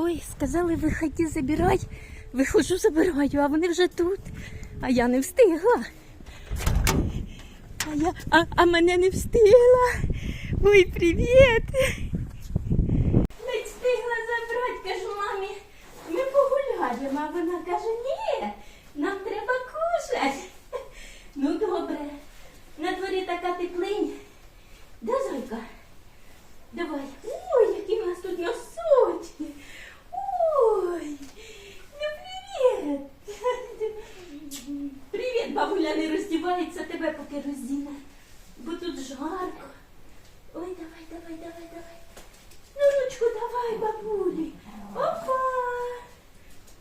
Ой, сказали, виходи, забирай. Виходжу, забираю, а вони вже тут. А я не встигла. А я, а, а мене не встигла. Ой, привіт. Не встигла забрати, кажу мамі, ми погуляємо. А вона каже, ні, нам треба кушати. Ну добре. На дворі така теплинь. Да, зайка? Давай. Ой, які в нас тут носочки. Ой, ну привіт. Бабуля не роздівається, тебе поки роздіне. Бо тут жарко. Ой, давай, давай, давай, давай. Ну, ручку давай, бабулі. Опа.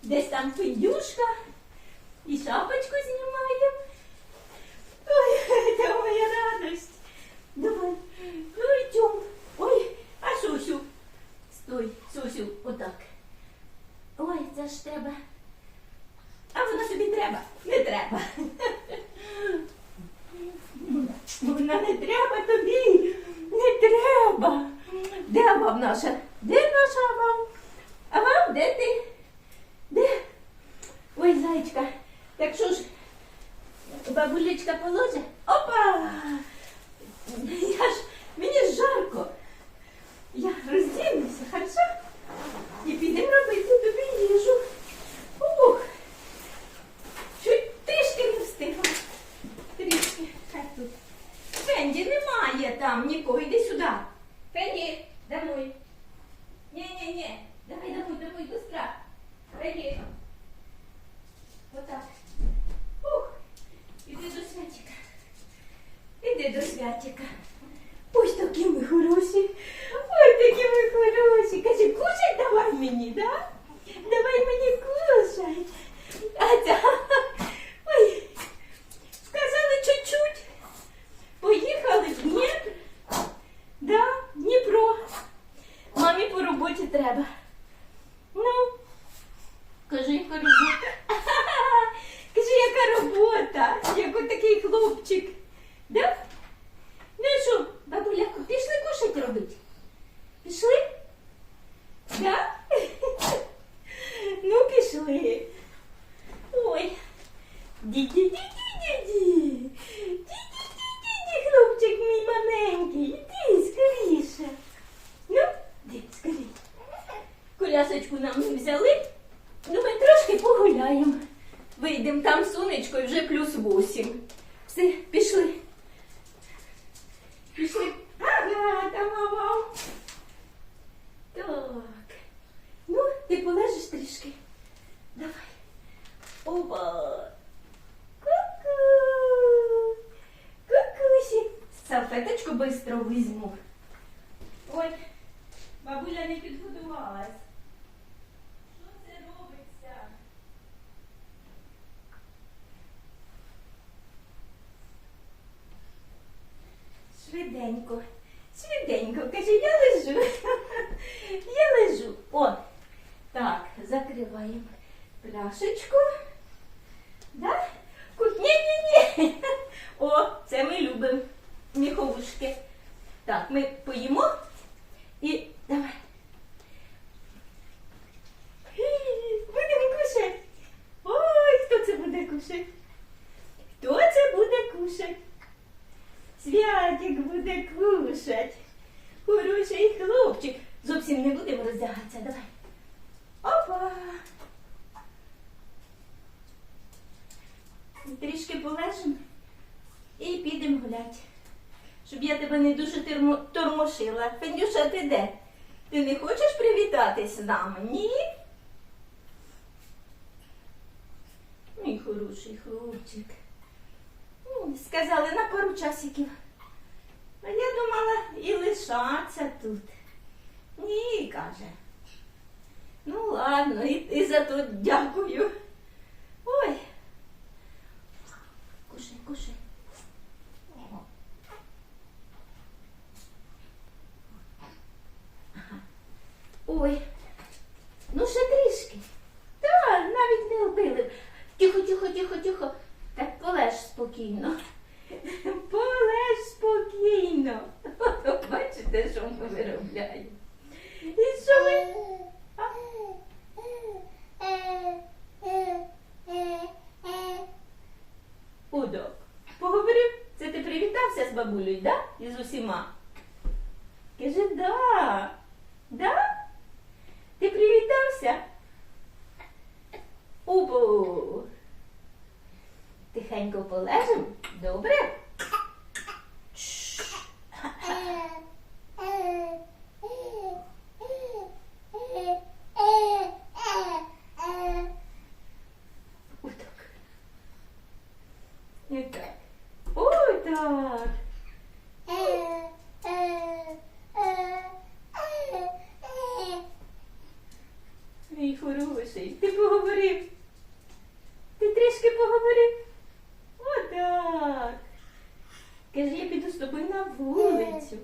Десь там пиндюшка. І шапочку знімаємо. Ой, це моя радость. Давай. Ну йдем. Ой, а Сусю? Стой, Сусю, отак. Ой, це ж треба. А воно тобі треба? Не треба. Вона не треба тобі. Не треба. Де вам наша? Де наша вам? А вам де ти? Де? Ой, зайчка. Так що ж, бабулечка положить? Опа! Я ж, мені ж жарко. Я роздінуся, хорошо? І підемо робити тобі їжу. Ух! Чуть трішки не встигла. Трішки. Хай тут. Фенді немає там нікого. Йди сюди. Фенді, домой. Ні-ні-ні. Давай домой, домой, быстро. Фенді. Отак. Ух. Іди до святика. Іди до святіка. Ось такі ми хороші. Ой, такі ми хороші. Каже, кушай давай мені, да? Давай мені кушай. А ця, ой, сказали чуть-чуть. Поїхали в Дніпр. Да, в Дніпро. Мамі по роботі треба. Ну, кажи, яка робота. Кажи, яка робота, як от такий хлопчик. Да? Ну і що, бабуля, пішли кушать робити? Пішли? Да? Ну, пішли. Ой. Ді-ді-ді-ді-ді-ді. Ді-ді-ді-ді-ді, хлопчик мій маленький. Іди скоріше. Ну, де, скоріше. Колясочку нам не взяли. Ну, ми трошки погуляємо. Вийдемо там сонечко і вже плюс 8. Все, пішли. Пішли. Ага, мама. Так. Ну, ти полежиш трішки. Давай. Опа. Ку-ку. Кукусі. Салфеточку бистро візьму. flamenco ти? Ти не хочеш привітатись з нами? Ні? Мій хороший хлопчик. Ну, Сказали на пару часиків. А я думала і лишаться тут. Ні, каже. Ну ладно, і, і за то дякую. Ой. Кушай, кушай. Ага. Ой. Ну ще трішки. Та, навіть не вбили. Тихо, тихо, тихо, тихо. Так полеж спокійно. Полеж спокійно. Бачите, що ми виробляємо. І що ми? А? бабулею, да? І з усіма? Каже, да. Да? Ти привітався? Убу. Тихенько полежим? Добре? Чш. Отак. І так. Отак. Мій хороший, ти поговорив. Ти трішки поговорив. Отак. Каже, я піду з тобою на вулицю.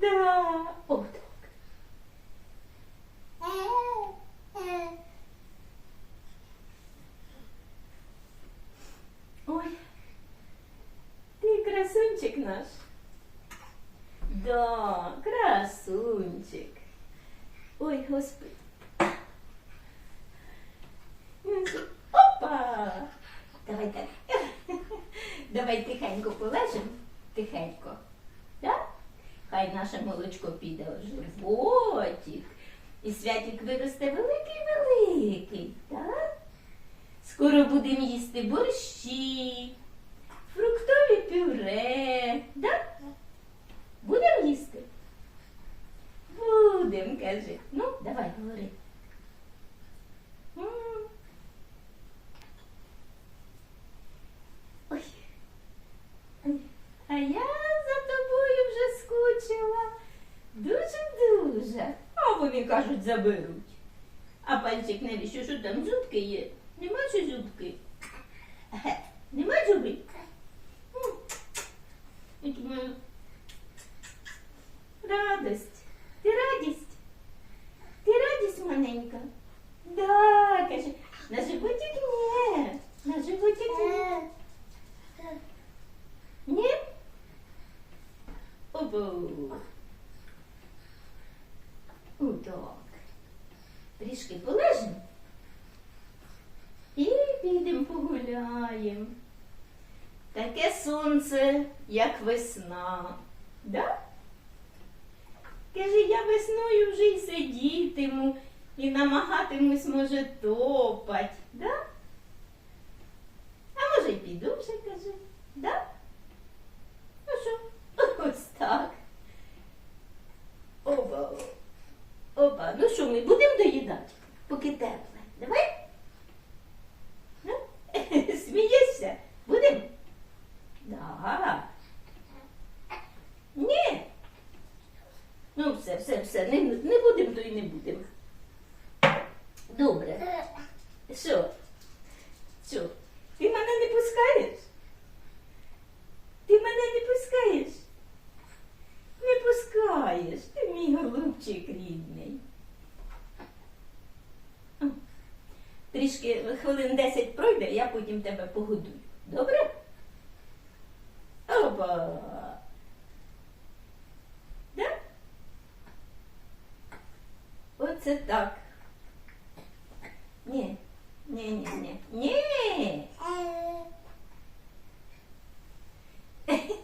Да. Отак. Ой, ти красунчик наш. Да, красунчик. Ой, господи. Опа! Давай так. Давай тихенько полежимо. Тихенько. Так? Хай наше молочко піде в животик. І святик виросте великий-великий, так? Скоро будемо їсти борщі, пюре, да? Будемо їсти? Будем, каже. Ну, давай, говори. Ой. А я за тобою вже скучила. Дуже-дуже. А вони кажуть, заберуть. А пальчик навіщо? Що там зубки є? Нема чи зубки? Нема зубів? Думаю, Радость. Ти радість? Ти радість маленька? Да, каже, на животик ні. На животик ні. Ні? Обо. Удок. Трішки полежимо. І підемо погуляємо. Таке сонце, як весна. Да? Каже, я весною вже й сидітиму і намагатимусь, може, топать. Да? А може й піду вже, каже. Да? Ну що? Ось так. Опа. Опа. Ну що, ми будемо доїдати, поки тепле. Давай? Ну? Смієшся? Будемо? Да. Ні. Ну, все, все, все, не, не будемо, то й не будемо. Добре. Що? Що? Ти мене не пускаєш? Ти мене не пускаєш? Не пускаєш. Ти мій голубчик рідний. М. Трішки хвилин 10 пройде, я потім тебе погодую. Добре? Опа. Да? Оце так. Ні, ні, ні, ні. Ні.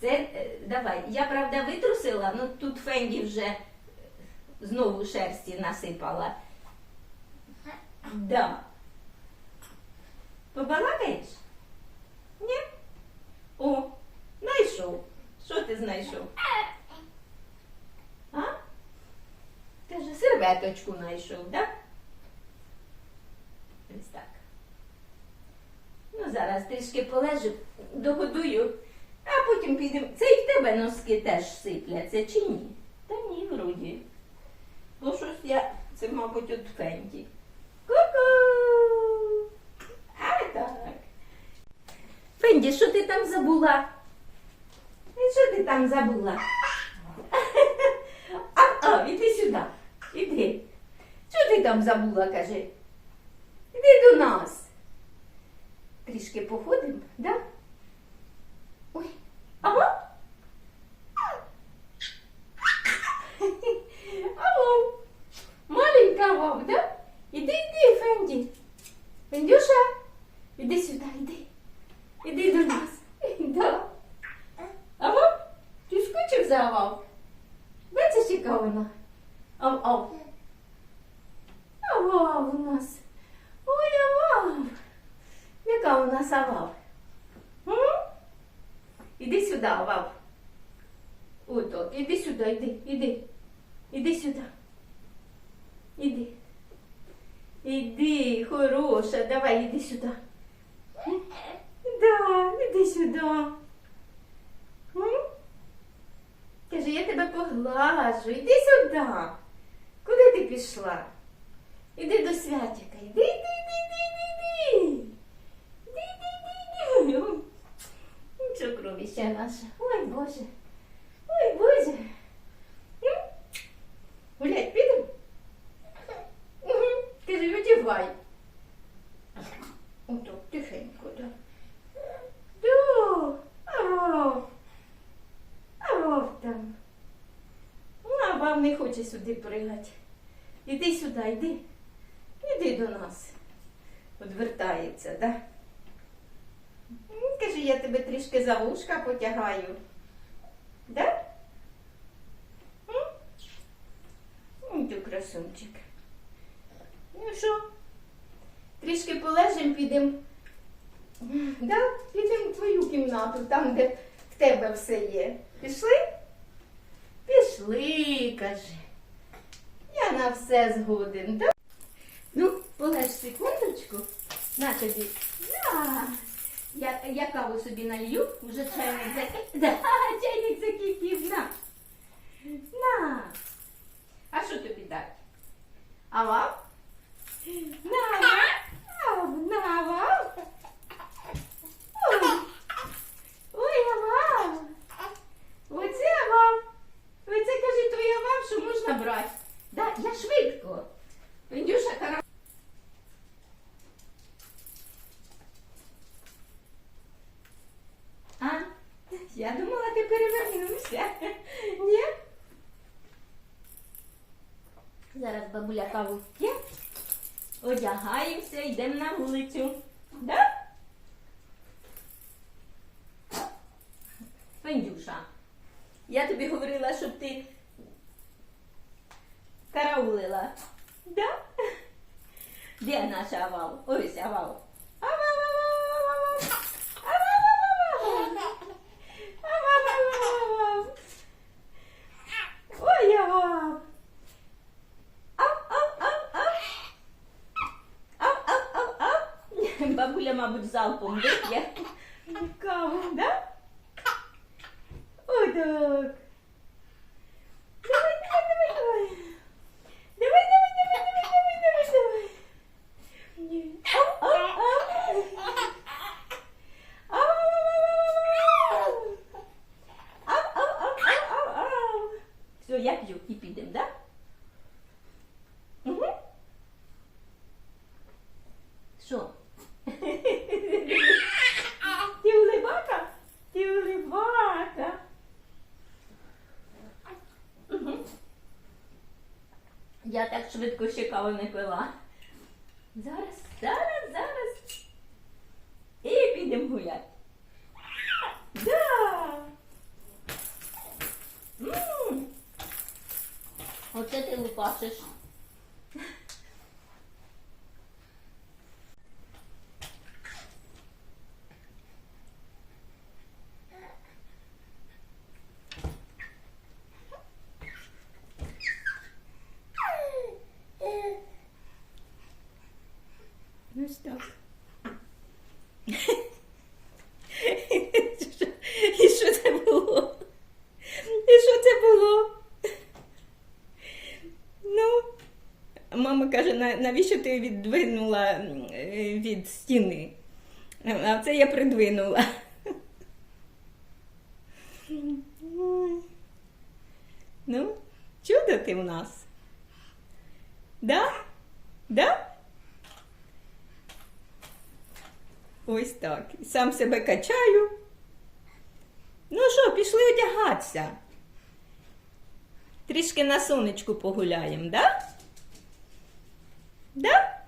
Це е, давай. Я правда витрусила, ну тут Фенді вже знову шерсті насипала. Да. Побалакаєш? Ні? О, знайшов. Що ти знайшов? А? Каже, серветочку знайшов, так? Ось так. Ну, зараз трішки полежу, догодую, а потім підемо. Це і в тебе носки теж сипляться, чи ні? Та ні, вроді. Бо щось я, це, мабуть, от фенті. Ку-ку! А так. Фенді, що ти там забула? Що ти там забула? А, а, іди сюди. Іди. Що ти там забула, каже? Іди до нас. Трішки походимо, да? Ой, ага. Ага. Маленька вав, да? Іди, іди, Фенді. Фендюша, іди сюди, іди. Іди до нас. Да. Ага, ти скучив за авав? Бачиш, яка вона? Сюди, авав. Отак, іди сюди, іди, іди. Іди сюди. Іди. Іди, хороша, давай, іди сюди. Да, іди сюди. Каже, я тебе поглажу. Іди сюди. Куди ти пішла? Іди до іди, іди, іди, іди, іди. Іди, іди, іди, іди. Цукровіща наша. Ой, Боже. Ой, Боже. Гулять, підемо? Угу. Каже, видівай. Ото, тихенько, да. Да. Ага. А вов там. Ну, а вам не хоче сюди пригати. Іди сюди, йди. Іди до нас. Одвертається, да? М, Каже, я тебе трішки за вушка потягаю. Да? Ти красунчик. Ну що? Трішки полежимо, підемо. Да? Підемо в твою кімнату, там, де в тебе все є. Пішли? Пішли, каже. Я на все згоден, так? Ну, полеж секундочку. На тобі. На. Я, я каву собі налью, вже чайник закипів. Да, чайник закипів. На. На. А що тобі дати? А вам? На, вам. На, вам. Ой. Ой, а вам. Оце вам. Оце каже, то я вам, що можна брати. Да, я швидко. Індюша, кара. А? Я думала, ти перевернувся. Ні? Зараз бабуля. Одягаємося, йдемо на вулицю. Да? Пендюша, я тобі говорила, щоб ти караулила. Да? Де наш авал? Ось авал. Авал, авал, авал, авал. Авал, авал, авал. Ой, авал. Ав, ав, ав, ав. Ав, ав, ав, ав. Бабуля, мабуть, залпом вип'є. Каву, да? Ой, Давай, давай, давай, давай. Давай, давай, давай, давай, давай, давай, давай. Ау, ау, ау. Ау, ау, ау, ау, ау, ау. Все, я п'ю і підемо, да? Угу. Що? Ти улибака? Ти улибака. Мгм. Я так швидко ще каву не пила. Зараз, зараз, зараз. І підемо гуляти. Да. М. Оце ти лупашиш. Ось так. І що це було? І що це було? Ну, мама каже, «На- навіщо ти віддвинула е, від стіни? А це я придвинула. Ну, чудо ти в нас. Да? Да? Ось так. Сам себе качаю. Ну що, пішли одягатися. Трішки на сонечку погуляємо, да? Да?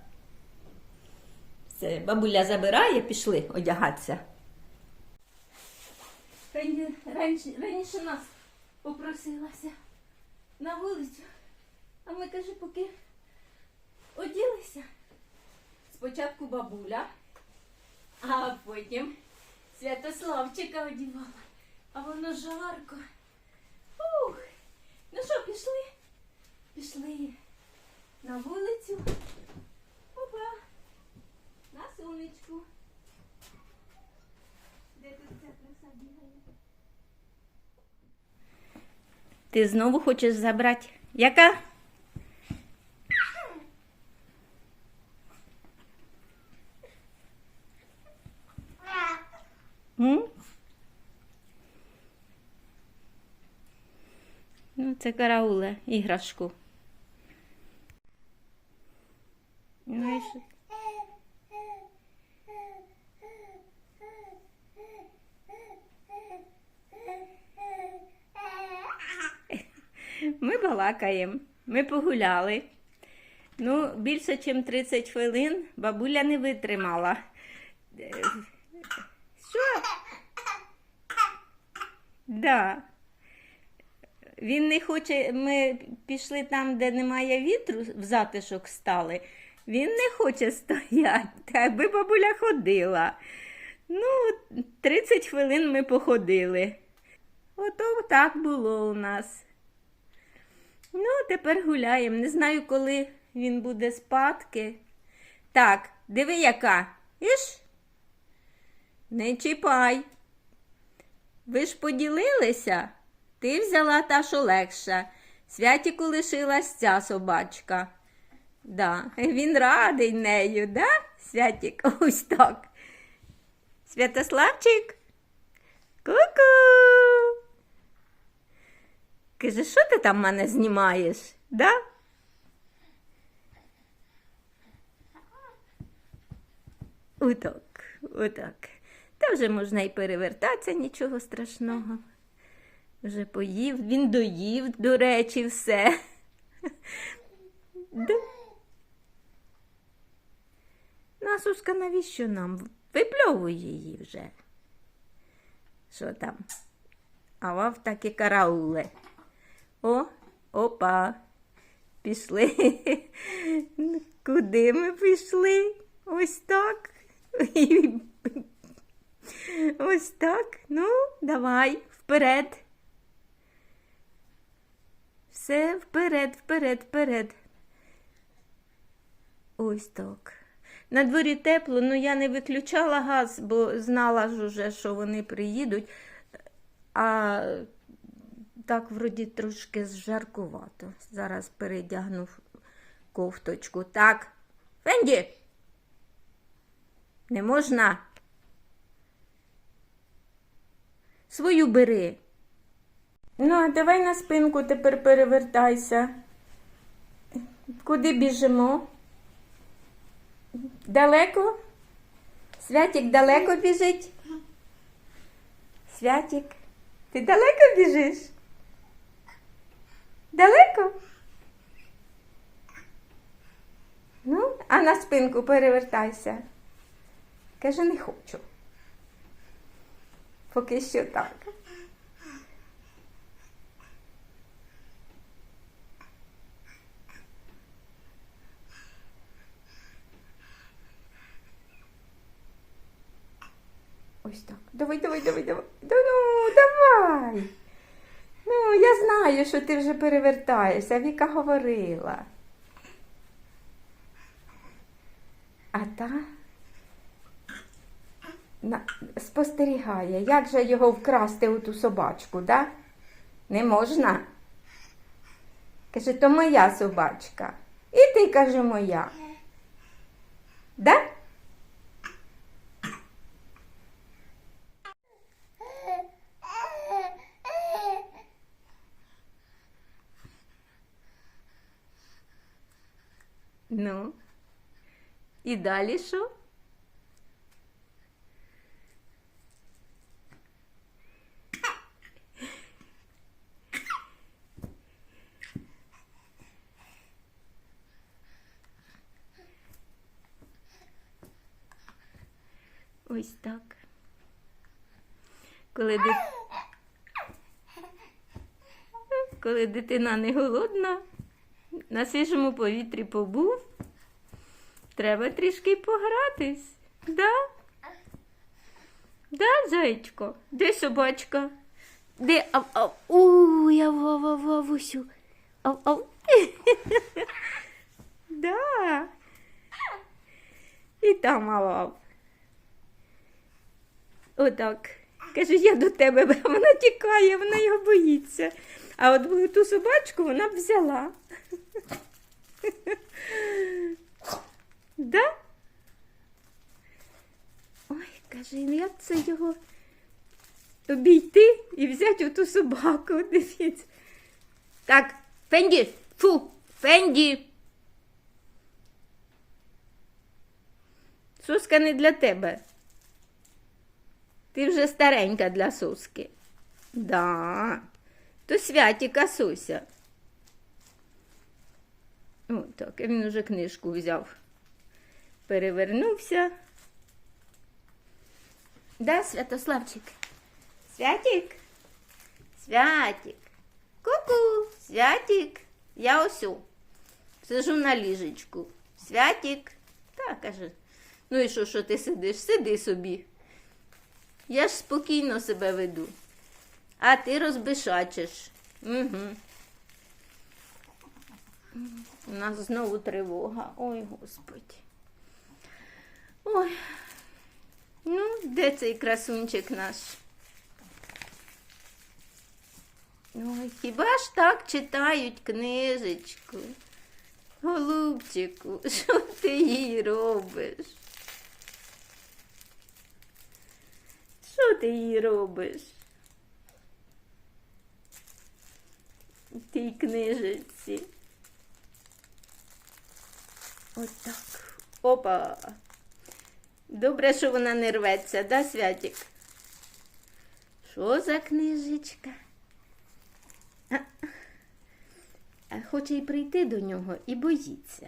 Все, бабуля забирає, пішли одягатися. Раніше, раніше нас попросилася на вулицю, а ми каже, поки оділися. Спочатку бабуля, а потім Святославчика одівала. А воно жарко. Ух. Ну що, пішли? Пішли на вулицю. Опа. На сонечку. Де тут ця краса бігає? Ти знову хочеш забрати? Яка? Ну, це карауле, іграшку. Ну і що? Ми балакаємо, ми погуляли. Ну, більше, ніж 30 хвилин бабуля не витримала. Що? Да. Він не хоче, ми пішли там, де немає вітру, в затишок стали. Він не хоче стояти, так би бабуля ходила. Ну, 30 хвилин ми походили. Ото так було у нас. Тепер гуляємо. Не знаю, коли він буде спадки. Так, диви яка. Іш? Не чіпай. Ви ж поділилися? Ти взяла та, що легша. Святіку лишилась ця собачка. Да. Він радий нею, да? Святік, ось так. Святославчик. Ку-ку. Каже, що ти там мене знімаєш? Да? Отак, отак. Та вже можна і перевертатися, нічого страшного. Вже поїв, він доїв, до речі, все. Да. Насуска, навіщо нам? Випльовуй її вже. Що там? А вав таки карауле. О, опа. Пішли. Куди ми пішли? Ось так. Ось так. Ну, давай, вперед. Все вперед, вперед, вперед. Ось так. На дворі тепло, ну я не виключала газ, бо знала ж уже, що вони приїдуть. А так, вроді, трошки жаркувато. Зараз передягну кофточку. Так, Фенді. Не можна. Свою бери. Ну, а давай на спинку тепер перевертайся. Куди біжимо? Далеко? Святік далеко біжить? Святік, ти далеко біжиш? Далеко? Ну, а на спинку перевертайся. Каже, не хочу. Поки що так. Ось так. Давай, давай, давай, давай. Да ну, давай. Ну, я знаю, що ти вже перевертаєшся. Віка говорила. А та на... спостерігає, як же його вкрасти у ту собачку, да? Не можна. Каже, то моя собачка. І ти каже, моя. Да? Ну. І далі що? Ось так. Коли, дит... Коли дитина не голодна, на свіжому повітрі побув. Треба трішки погратись. Да? Да, зайчко? Де собачка? Де ав, ав. У, я вав, вав, вавусю. Ав, ав. Да. І там ав. Отак. Каже, я до тебе, а вона тікає, вона його боїться. А от ту собачку вона б взяла. Да? Ой, каже, ну як це його обійти і взяти оту собаку. Дивіться. Так, Фенді, фу, Фенді. Суска не для тебе. Ти вже старенька для суски. Да. То святіка Суся. О, так, він уже книжку взяв. Перевернувся. Да, Святославчик? Святик? Святик. Ку-ку, Святик. Я осю. Сижу на ліжечку. Святик. Так, каже. Ну і що, що ти сидиш? Сиди собі. Я ж спокійно себе веду. А ти розбишачиш. Угу. У нас знову тривога. Ой, Господи. Ой. Ну, де цей красунчик наш? Ой, хіба ж так читають книжечку? Голубчику, що ти їй робиш? Що ти їй робиш? Тій книжечці. Отак. Опа. Добре, що вона не рветься, да, Святик? Що за книжечка? А хоче й прийти до нього і боїться.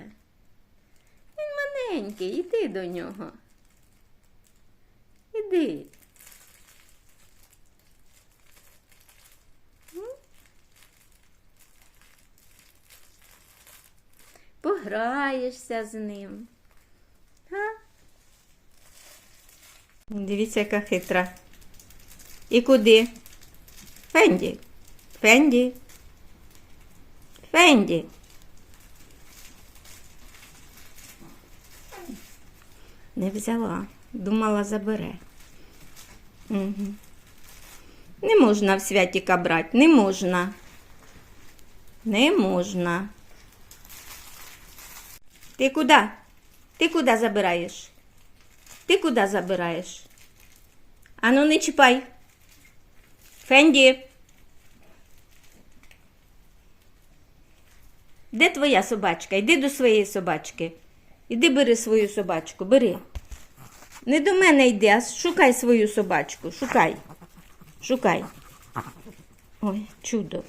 Він маленький, іди до нього. Іди. Пограєшся з ним. А? Дивіться, яка хитра. І куди? Фенді. Фенді. Фенді. Не взяла. Думала, забере. Угу. Не можна в святіка брати. Не можна. Не можна. Ти куди? Ти куди забираєш? Ти куди забираєш? Ану, не чіпай. Фенді. Де твоя собачка? Йди до своєї собачки. Іди бери свою собачку, бери. Не до мене йди, а шукай свою собачку. Шукай. Шукай. Ой, чудо.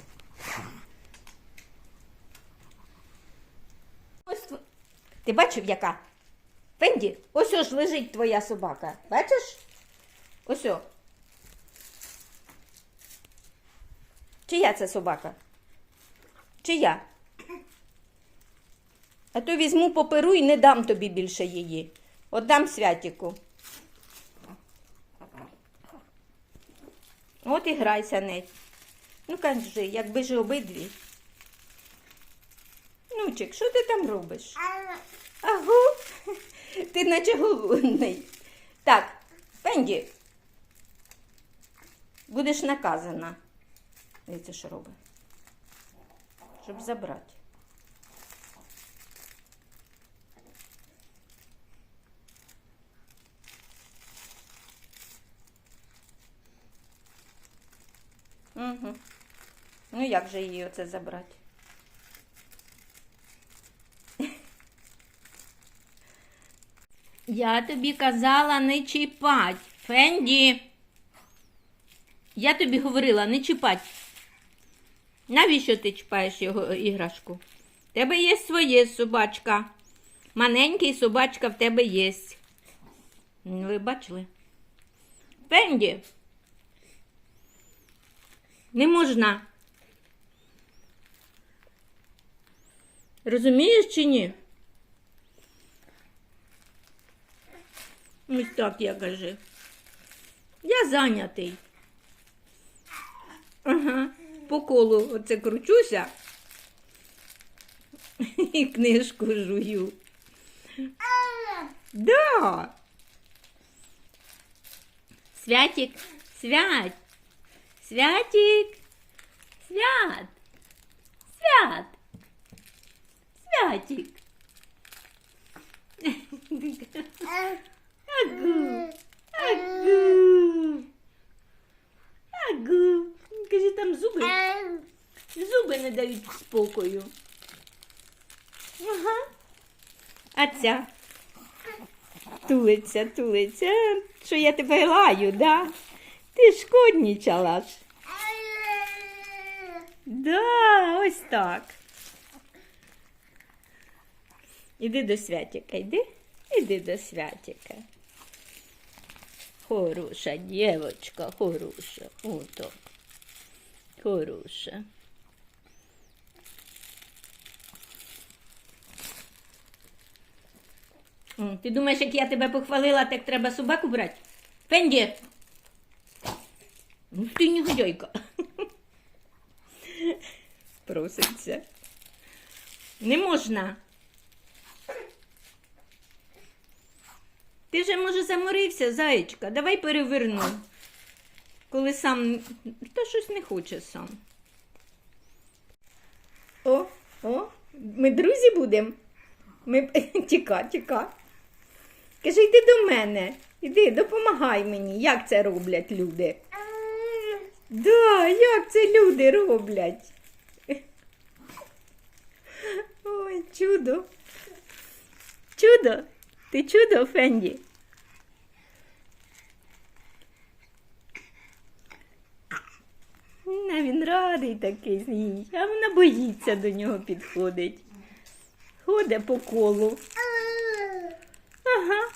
Ти бачив, яка? Фенді, ось ось лежить твоя собака. Бачиш? Ось. о. Чия це собака? Чия? А то візьму поперу і не дам тобі більше її. Отдам святіку. От і грайся нею. Ну, кажи, якби ж обидві. Нучик, що ти там робиш? Агу, ти наче голодний. Так, Пенді, будеш наказана. Дивіться, що робить. Щоб забрати. Угу. Ну як же її оце забрати? Я тобі казала не чіпать. Фенді. Я тобі говорила не чіпать. Навіщо ти чіпаєш його іграшку? В тебе є своє собачка. Маленький собачка в тебе є. Ви бачили? Фенді. Не можна. Розумієш чи ні? Ось так я кажи. Я зайнятий. Ага, по колу оце кручуся і книжку жую. Да. Святик, свят. Святик. Свят. Свят. Святик. Агу. Агу. Агу. Кажи, там зуби. Зуби не дають спокою. Ага. А ця тулиться, тулиться. Що я тебе лаю, да? Ти шкоднічала ж. Да, ось так. Іди до святика, йди. Іди до святика. Хороша дівчинка, хороша. Ото. Хороша. Ти думаєш, як я тебе похвалила, так треба собаку брати? Фенді! Ну ти негодяйка. Проситься. Не можна. Ти вже, може, заморився, заєчка. Давай переверну. Коли сам. Та щось не хоче сам. О, о, ми друзі будемо. Ми... Тіка, тіка. Кажи, йди до мене. Іди, допомагай мені. Як це роблять люди? Да, як це люди роблять? Ой, чудо. Чудо. Ти чудо, Фенді. А він радий такий їй, а вона боїться до нього підходить. Ходить по колу. Ага.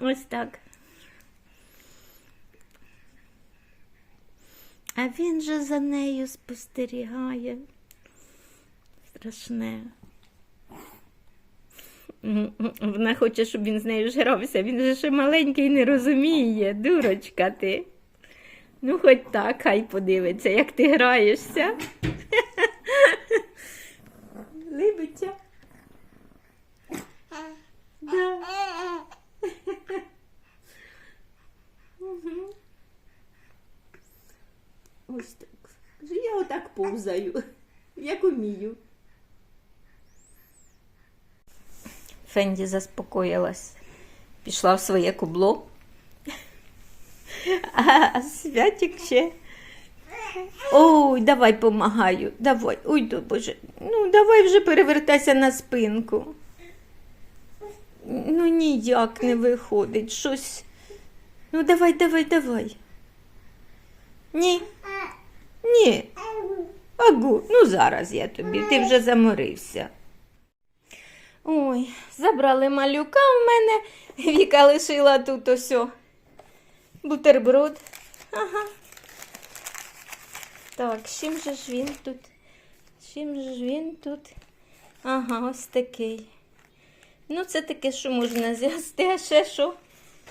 Ось так. А він же за нею спостерігає. Страшне. Вона хоче, щоб він з нею ж грався. Він же ще маленький не розуміє, дурочка ти. Ну, хоч так, хай подивиться, як ти граєшся. Либиться. Да. Мгм. Ось так. Я отак повзаю, як умію. Фенді заспокоїлась, пішла в своє кубло. А святик ще. Ой, давай помагаю. Давай. Ой, до Боже. Ну, давай вже перевертайся на спинку. Ну, ніяк не виходить. Щось. Ну, давай, давай, давай. Ні. Ні. Агу, ну зараз я тобі, ти вже заморився. Ой, забрали малюка в мене, Віка лишила тут ось. Бутерброд. Ага. Так, чим же ж він тут? Чим же ж він тут? Ага, ось такий. Ну, це таке, що можна з'їсти, а ще що?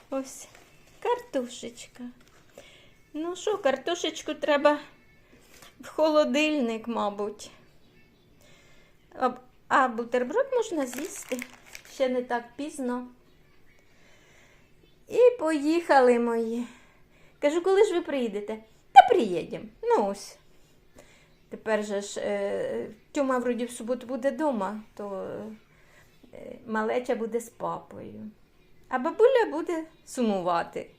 Ось картошечка. Ну що, картошечку треба в холодильник, мабуть. А, бутерброд можна з'їсти. Ще не так пізно. І поїхали мої. Кажу, коли ж ви приїдете? Та приїдемо. Ну ось. Тепер же ж е, Тьома вроді в суботу буде вдома, то е, малеча буде з папою. А бабуля буде сумувати.